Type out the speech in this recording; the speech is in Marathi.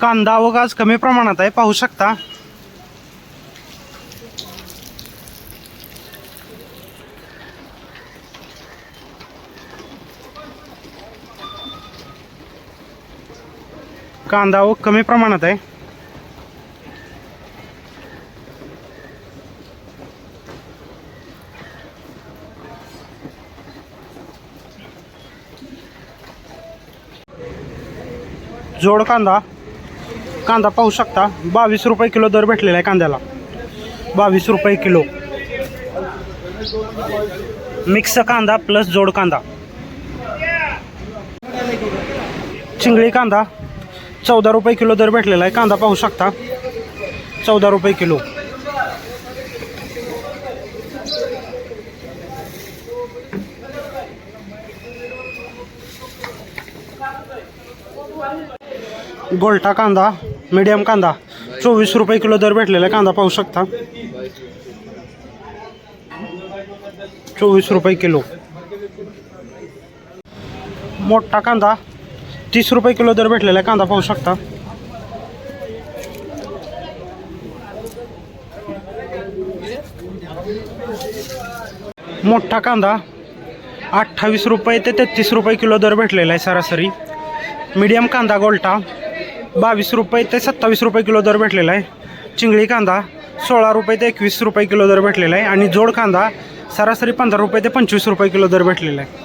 कांदा व गाज कमी प्रमाणात आहे पाहू शकता. कांदा व कमी प्रमाणात आहे. जोड कांदा. कांदा पाहू शकता. बावीस रुपये किलो दर भेटलेला आहे कांद्याला. बावीस रुपये किलो. मिक्स कांदा प्लस जोड कांदा. चिंगळी कांदा चौदा रुपये किलो दर भेटलेला आहे. कांदा पाहू शकता. चौदा रुपये किलो. गोल्टा कांदा मीडियम कांदा. चोवीस रुपये किलो दर भेटलेला कांदा पाहू शकता. चोवीस रुपये किलो. मोठा कांदा. तीस रुपये किलो दर भेटलेला कांदा पाहू शकता. मोठा कांदा. अठ्ठावीस रुपये ते तेहतीस रुपये किलो दर भेटलेला आहे सरासरी. मीडियम कांदा गोलटा. बावीस रुपये ते सत्तावीस रुपये किलो दर भेटलेला आहे. चिंगळी कांदा सोळा रुपये ते एकवीस रुपये किलो दर भेटलेला आहे. आणि जोड कांदा सरासरी पंधरा रुपये ते पंचवीस रुपये किलो दर भेटलेला आहे.